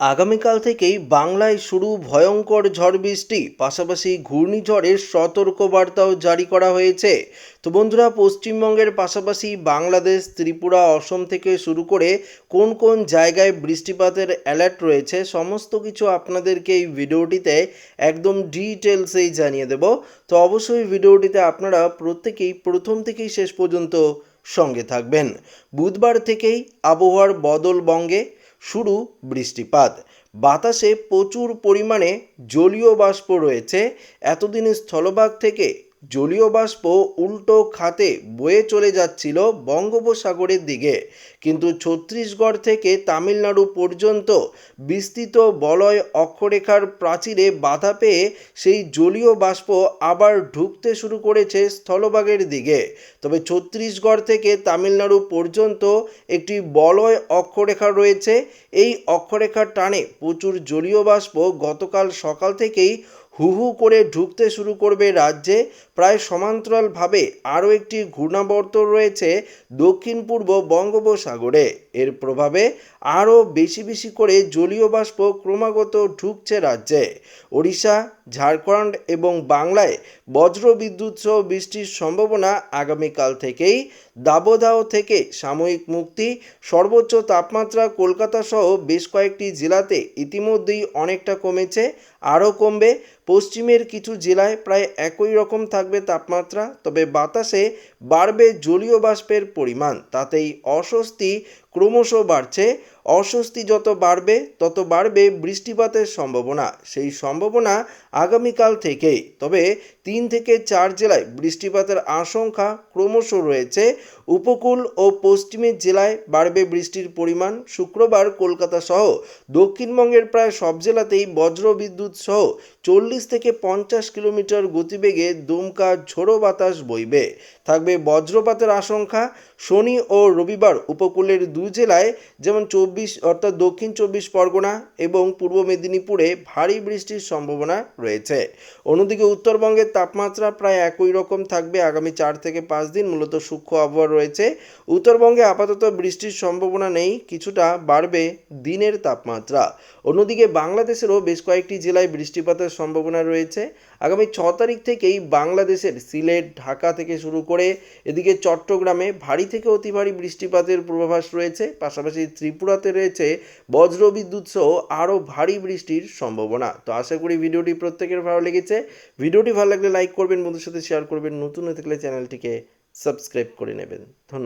আগামীকাল থেকেই বাংলায় শুরু ভয়ঙ্কর ঝড় বৃষ্টি, পাশাপাশি ঘূর্ণিঝড়ের সতর্কবার্তাও জারি করা হয়েছে। তো বন্ধুরা, পশ্চিমবঙ্গের পাশাপাশি বাংলাদেশ, ত্রিপুরা, অসম থেকে শুরু করে কোন কোন জায়গায় বৃষ্টিপাতের অ্যালার্ট রয়েছে, সমস্ত কিছু আপনাদেরকে এই ভিডিওটিতে একদম ডিটেলসেই জানিয়ে দেব। তো অবশ্যই ভিডিওটিতে আপনারা প্রত্যেকেই প্রথম থেকেই শেষ পর্যন্ত সঙ্গে থাকবেন। বুধবার থেকেই আবহাওয়ার বদল বঙ্গে। শুরু বৃষ্টিপাত। বাতাসে প্রচুর পরিমাণে জলীয় বাষ্প রয়েছে। এতদিন স্থলভাগ থেকে জলীয় বাষ্প উল্টো খাতে বয়ে চলে যাচ্ছিল বঙ্গোপসাগরের দিকে। কিন্তু ছত্তিশগড় থেকে তামিলনাড়ু পর্যন্ত বিস্তৃত বলয় অক্ষরেখার প্রাচীরে বাধা পেয়ে সেই জলীয় বাষ্প আবার ঢুকতে শুরু করেছে স্থলভাগের দিকে। তবে ছত্তিশগড় থেকে তামিলনাড়ু পর্যন্ত একটি বলয় অক্ষরেখা রয়েছে। এই অক্ষরেখার টানে প্রচুর জলীয় বাষ্প গতকাল সকাল থেকেই হু হু করে ঢুকতে শুরু করবে রাজ্যে। প্রায় সমান্তরালভাবে আরও একটি ঘূর্ণাবর্ত রয়েছে দক্ষিণ পূর্ব বঙ্গোপসাগরে। এর প্রভাবে আরও বেশি বেশি করে জলীয় বাষ্প ক্রমাগত ঢুকছে রাজ্যে। ওড়িশা, ঝাড়খণ্ড এবং বাংলায় বজ্র বিদ্যুৎ সহ বৃষ্টির সম্ভাবনা আগামীকাল থেকেই দাবদাহ থেকে সাময়িক মুক্তি, সর্বোচ্চ তাপমাত্রা কলকাতা সহ বেশ কয়েকটি জেলাতে ইতিমধ্যেই অনেকটা কমেছে, আরও কমবে। পশ্চিমের কিছু জেলায় প্রায় একই রকম থাকবে তাপমাত্রা, তবে বাতাসে বাড়বে জলীয় বাষ্পের পরিমাণ। তাতেই অস্বস্তি ক্রমশ বাড়ছে, অস্বস্তি যত বাড়বে, তত বাড়বে বৃষ্টিপাতের সম্ভাবনা। সেই সম্ভাবনা আগামীকাল থেকেই। তবে তিন থেকে চার জেলায় বৃষ্টিপাতের আশঙ্কা ক্রমশ রয়েছে। উপকূল ও পশ্চিমের জেলায় বাড়বে বৃষ্টির পরিমাণ। শুক্রবার কলকাতা সহ দক্ষিণবঙ্গের প্রায় সব জেলাতেই বজ্র বিদ্যুৎ সহ চল্লিশ থেকে পঞ্চাশ কিলোমিটার গতিবেগে দুমকা ঝোড়ো বাতাস বইবে। থাকবে বজ্রপাতের আশঙ্কা। শনি ও রবিবার উপকূলের দু জেলায় যেমন চব্বিশ, অর্থাৎ দক্ষিণ চব্বিশ পরগনা এবং পূর্ব মেদিনীপুরে ভারী বৃষ্টির সম্ভাবনা রয়েছে। অন্যদিকে উত্তরবঙ্গের তাপমাত্রা প্রায় একই রকম থাকবে আগামী চার থেকে পাঁচ দিন। মূলত সূক্ষ্ম আবহাওয়া রয়েছে। উত্তরবঙ্গে আপাতত বৃষ্টির সম্ভাবনা নেই, কিছুটা বাড়বে দিনের তাপমাত্রা। অন্যদিকে বাংলাদেশেরও বেশ কয়েকটি জেলায় বৃষ্টিপাতের সম্ভাবনা রয়েছে। আগামী ছ তারিখ থেকেই বাংলাদেশের সিলেট, ঢাকা থেকে শুরু করে এদিকে চট্টগ্রামে ভারী থেকে অতি ভারী বৃষ্টিপাতের পূর্বাভাস রয়েছে, পাশাপাশি ত্রিপুরাতে রয়েছে বজ্রবিদ্যুৎ সহ আরও ভারী বৃষ্টির সম্ভাবনা। তো আশা করি ভিডিওটি প্রত্যেকের ভালো লেগেছে। ভিডিওটি ভালো লাগলে লাইক করবেন বন্ধুর সাথে শেয়ার করবেন। নতুন হয়ে থাকলে চ্যানেলটিকে সাবস্ক্রাইব করে নেবেন। ধন্যবাদ।